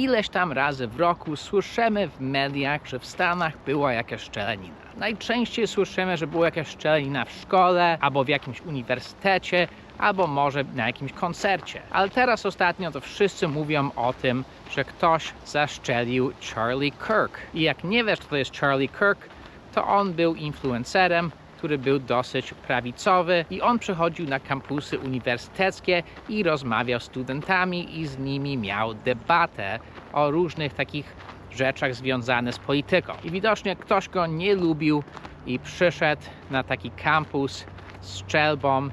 Ileś tam razy w roku słyszymy w mediach, że w Stanach była jakaś szczelanina. Najczęściej słyszymy, że była jakaś szczelanina w szkole, albo w jakimś uniwersytecie, albo może na jakimś koncercie. Ale teraz ostatnio to wszyscy mówią o tym, że ktoś zaszczelił Charlie Kirk. I jak nie wiesz, kto to jest Charlie Kirk, to on był influencerem, który był dosyć prawicowy i on przychodził na kampusy uniwersyteckie i rozmawiał z studentami i z nimi miał debatę o różnych takich rzeczach związanych z polityką. I widocznie ktoś go nie lubił i przyszedł na taki kampus z strzelbą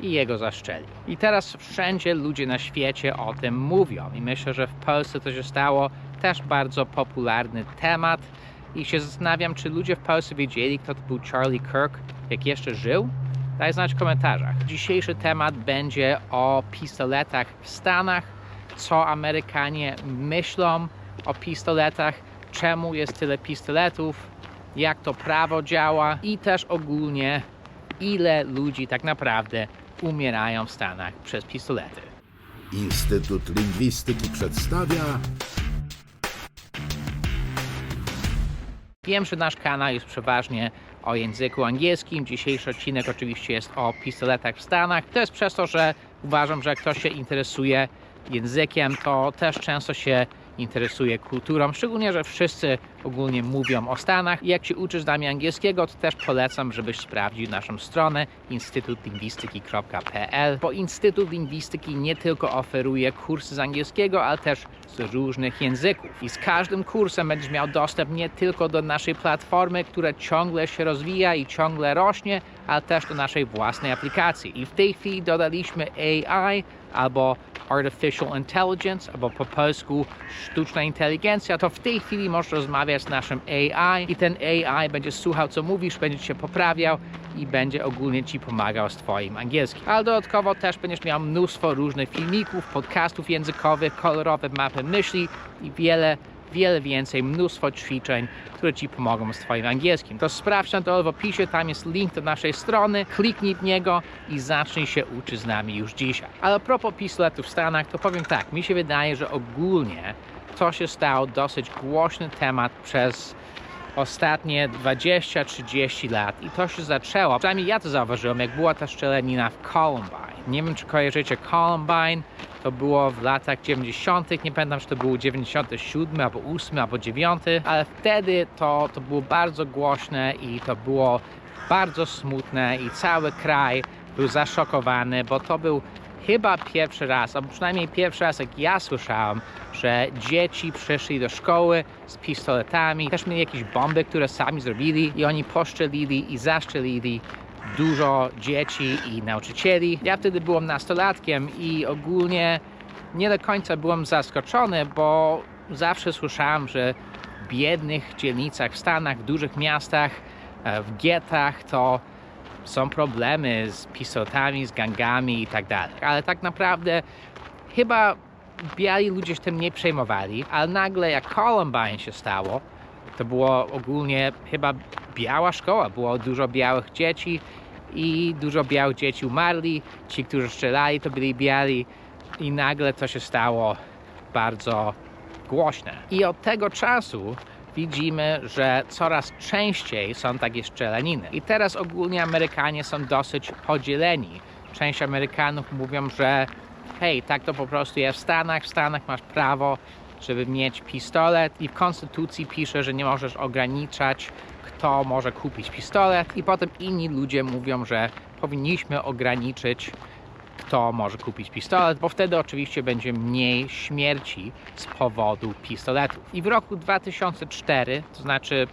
i jego zaszczelił. I teraz wszędzie ludzie na świecie o tym mówią. I myślę, że w Polsce to się stało też bardzo popularny temat. I się zastanawiam, czy ludzie w Polsce wiedzieli, kto to był Charlie Kirk, jak jeszcze żył? Daj znać w komentarzach. Dzisiejszy temat będzie o pistoletach w Stanach, co Amerykanie myślą o pistoletach, czemu jest tyle pistoletów, jak to prawo działa i też ogólnie ile ludzi tak naprawdę umierają w Stanach przez pistolety. Instytut Lingwistyki przedstawia Wiem, że nasz kanał jest przeważnie o języku angielskim. Dzisiejszy odcinek oczywiście jest o pistoletach w Stanach. To jest przez to, że uważam, że jak ktoś się interesuje językiem, to też często się interesuje kulturą, szczególnie, że wszyscy ogólnie mówią o Stanach. I jak się uczysz z nami angielskiego, to też polecam, żebyś sprawdził naszą stronę instytutlingwistyki.pl, bo Instytut Lingwistyki nie tylko oferuje kursy z angielskiego, ale też z różnych języków. I z każdym kursem będziesz miał dostęp nie tylko do naszej platformy, która ciągle się rozwija i ciągle rośnie, ale też do naszej własnej aplikacji. I w tej chwili dodaliśmy AI albo Artificial Intelligence, albo po polsku sztuczna inteligencja, to w tej chwili możesz rozmawiać z naszym AI i ten AI będzie słuchał, co mówisz, będzie cię poprawiał i będzie ogólnie ci pomagał z twoim angielskim. Ale dodatkowo też będziesz miał mnóstwo różnych filmików, podcastów językowych, kolorowe mapy myśli i wiele wiele więcej, mnóstwo ćwiczeń, które Ci pomogą z Twoim angielskim. To sprawdź na dole w opisie, tam jest link do naszej strony, kliknij w niego i zacznij się uczyć z nami już dzisiaj. Ale a propos pistoletów w Stanach, to powiem tak, mi się wydaje, że ogólnie to się stał dosyć głośny temat przez ostatnie 20-30 lat i to się zaczęło, przynajmniej ja to zauważyłem, jak była ta szczelenina w Columbine. Nie wiem, czy kojarzycie Columbine, to było w latach 90., nie pamiętam, czy to był 97 albo 8 albo 9, ale wtedy to, to było bardzo głośne i to było bardzo smutne i cały kraj był zaszokowany, bo to był chyba pierwszy raz, albo przynajmniej pierwszy raz, jak ja słyszałem, że dzieci przyszli do szkoły z pistoletami, też mieli jakieś bomby, które sami zrobili i oni poszczelili i zaszczelili dużo dzieci i nauczycieli. Ja wtedy byłem nastolatkiem i ogólnie nie do końca byłem zaskoczony, bo zawsze słyszałem, że w biednych dzielnicach w Stanach, w dużych miastach, e, w getach to są problemy z pistoletami, z gangami i tak dalej. Ale tak naprawdę chyba biali ludzie się tym nie przejmowali, ale nagle jak Columbine się stało, to było ogólnie chyba biała szkoła, było dużo białych dzieci i dużo białych dzieci umarli, ci, którzy strzelali to byli biali i nagle to się stało bardzo głośne. I od tego czasu widzimy, że coraz częściej są takie strzelaniny. I teraz ogólnie Amerykanie są dosyć podzieleni. Część Amerykanów mówią, że hej, tak to po prostu jest w Stanach, w Stanach masz prawo, żeby mieć pistolet i w konstytucji pisze, że nie możesz ograniczać, kto może kupić pistolet i potem inni ludzie mówią, że powinniśmy ograniczyć kto może kupić pistolet, bo wtedy oczywiście będzie mniej śmierci z powodu pistoletów. I w roku 2004, to znaczy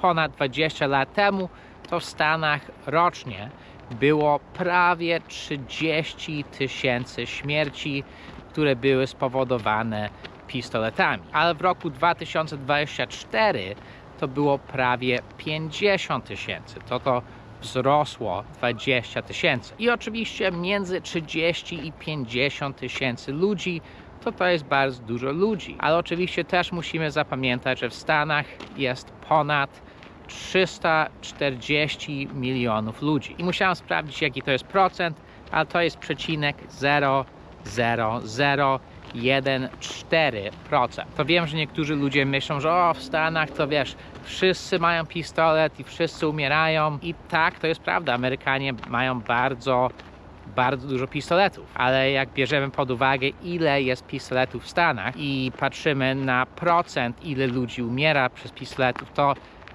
ponad 20 lat temu, to w Stanach rocznie było prawie 30 tysięcy śmierci, które były spowodowane pistoletami. Ale w roku 2024 to było prawie 50 tysięcy. To to wzrosło 20 tysięcy. I oczywiście między 30 i 50 tysięcy ludzi to to jest bardzo dużo ludzi. Ale oczywiście też musimy zapamiętać, że w Stanach jest ponad 340 milionów ludzi. I musiałem sprawdzić, jaki to jest procent, ale to jest przecinek 000 1,4%. To wiem, że niektórzy ludzie myślą, że o, w Stanach to wiesz, wszyscy mają pistolet i wszyscy umierają. I tak, to jest prawda. Amerykanie mają bardzo bardzo dużo pistoletów, ale jak bierzemy pod uwagę, ile jest pistoletów w Stanach i patrzymy na procent, ile ludzi umiera przez pistoletów, to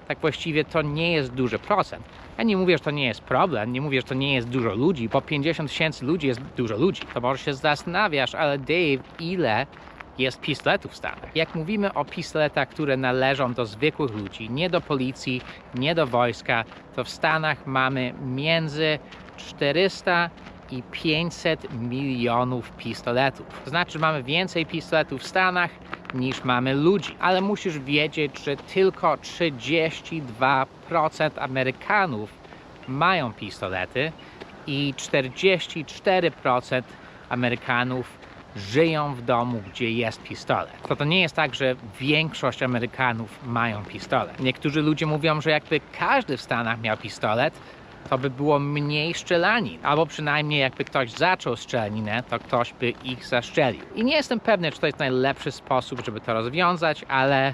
tak właściwie to nie jest duży procent. Ja nie mówię, że to nie jest problem, nie mówię, że to nie jest dużo ludzi, bo 50 tysięcy ludzi jest dużo ludzi. To może się zastanawiasz, ale Dave, ile jest pistoletów w Stanach. Jak mówimy o pistoletach, które należą do zwykłych ludzi, nie do policji, nie do wojska, to w Stanach mamy między 400 i 500 milionów pistoletów. To znaczy, mamy więcej pistoletów w Stanach niż mamy ludzi. Ale musisz wiedzieć, że tylko 32% Amerykanów mają pistolety i 44% Amerykanów żyją w domu, gdzie jest pistolet. To to nie jest tak, że większość Amerykanów mają pistolet. Niektórzy ludzie mówią, że jakby każdy w Stanach miał pistolet, to by było mniej strzelanin. Albo przynajmniej jakby ktoś zaczął strzelaninę, to ktoś by ich zaszczelił. I nie jestem pewny, czy to jest najlepszy sposób, żeby to rozwiązać, ale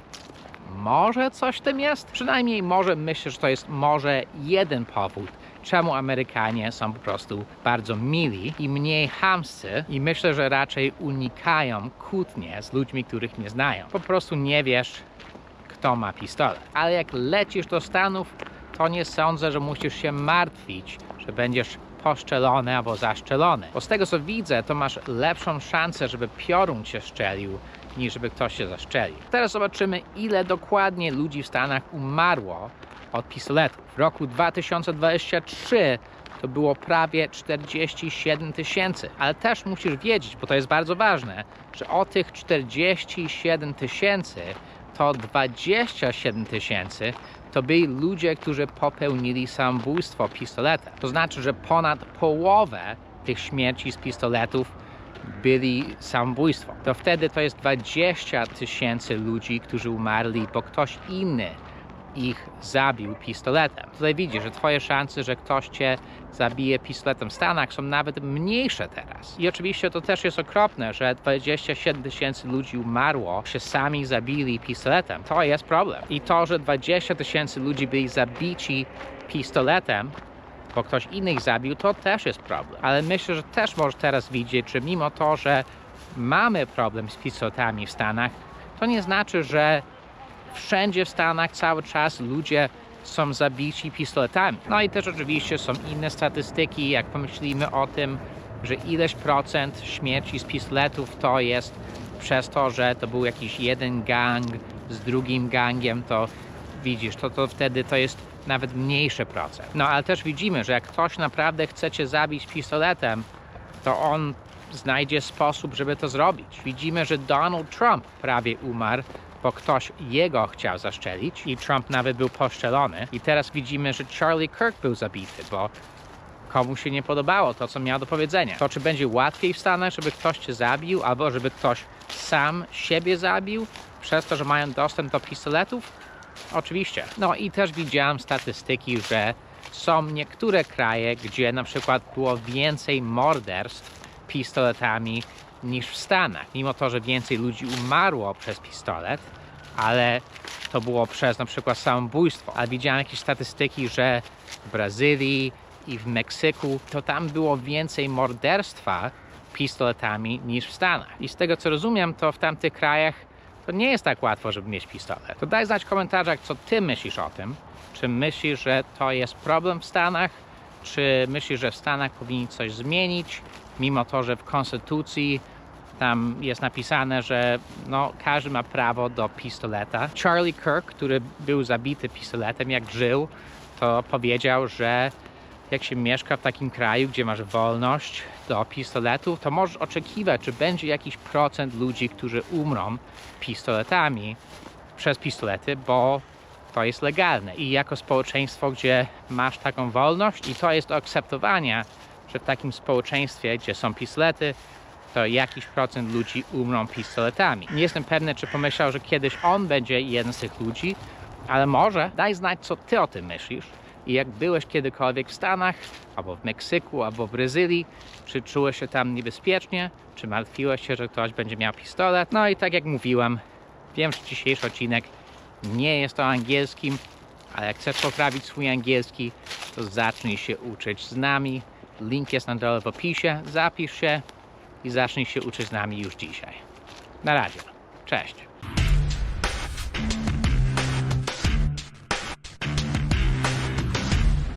może coś w tym jest? Przynajmniej może myślę, że to jest może jeden powód, czemu Amerykanie są po prostu bardzo mili i mniej chamscy i myślę, że raczej unikają kłótnie z ludźmi, których nie znają. Po prostu nie wiesz, kto ma pistolet. Ale jak lecisz do Stanów, to nie sądzę, że musisz się martwić, że będziesz poszczelony albo zaszczelony. Bo z tego co widzę, to masz lepszą szansę, żeby piorun cię szczelił, niż żeby ktoś się zaszczelił. Teraz zobaczymy, ile dokładnie ludzi w Stanach umarło od pistoletów. W roku 2023 to było prawie 47 tysięcy. Ale też musisz wiedzieć, bo to jest bardzo ważne, że o tych 47 tysięcy to 27 tysięcy to byli ludzie, którzy popełnili samobójstwo pistoletem. To znaczy, że ponad połowę tych śmierci z pistoletów byli samobójstwo. To wtedy to jest 20 tysięcy ludzi, którzy umarli, bo ktoś inny ich zabił pistoletem. Tutaj widzisz, że twoje szanse, że ktoś cię zabije pistoletem w Stanach są nawet mniejsze teraz. I oczywiście to też jest okropne, że 27 tysięcy ludzi umarło, się sami zabili pistoletem. To jest problem. I to, że 20 tysięcy ludzi byli zabici pistoletem, bo ktoś inny ich zabił, to też jest problem. Ale myślę, że też możesz teraz widzieć, że mimo to, że mamy problem z pistoletami w Stanach, to nie znaczy, że wszędzie w Stanach cały czas ludzie są zabici pistoletami. No i też oczywiście są inne statystyki, jak pomyślimy o tym, że ileś procent śmierci z pistoletów to jest przez to, że to był jakiś jeden gang z drugim gangiem, to widzisz, to, to wtedy to jest nawet mniejszy procent. No ale też widzimy, że jak ktoś naprawdę chce cię zabić pistoletem, to on znajdzie sposób, żeby to zrobić. Widzimy, że Donald Trump prawie umarł, bo ktoś jego chciał zaszczelić i Trump nawet był poszczelony. I teraz widzimy, że Charlie Kirk był zabity, bo komu się nie podobało to, co miał do powiedzenia. To, czy będzie łatwiej w Stanach, żeby ktoś cię zabił, albo żeby ktoś sam siebie zabił, przez to, że mają dostęp do pistoletów? Oczywiście. No i też widziałem statystyki, że są niektóre kraje, gdzie na przykład było więcej morderstw pistoletami niż w Stanach. Mimo to, że więcej ludzi umarło przez pistolet, ale to było przez na przykład samobójstwo. Ale widziałem jakieś statystyki, że w Brazylii i w Meksyku to tam było więcej morderstwa pistoletami niż w Stanach. I z tego co rozumiem, to w tamtych krajach to nie jest tak łatwo, żeby mieć pistolet. To daj znać w komentarzach, co ty myślisz o tym. Czy myślisz, że to jest problem w Stanach? Czy myślisz, że w Stanach powinni coś zmienić, mimo to, że w konstytucji tam jest napisane, że no, każdy ma prawo do pistoleta. Charlie Kirk, który był zabity pistoletem, jak żył, to powiedział, że jak się mieszka w takim kraju, gdzie masz wolność do pistoletów, to możesz oczekiwać, że będzie jakiś procent ludzi, którzy umrą pistoletami przez pistolety, bo to jest legalne. I jako społeczeństwo, gdzie masz taką wolność i to jest do akceptowania, że w takim społeczeństwie, gdzie są pistolety, to jakiś procent ludzi umrą pistoletami. Nie jestem pewny, czy pomyślał, że kiedyś on będzie jeden z tych ludzi, ale może daj znać, co ty o tym myślisz. I jak byłeś kiedykolwiek w Stanach, albo w Meksyku, albo w Brazylii, czy czułeś się tam niebezpiecznie, czy martwiłeś się, że ktoś będzie miał pistolet? No i tak jak mówiłem, wiem, że dzisiejszy odcinek nie jest o angielskim, ale jak chcesz poprawić swój angielski, to zacznij się uczyć z nami. Link jest na dole w opisie, zapisz się i zacznij się uczyć z nami już dzisiaj. Na razie. Cześć.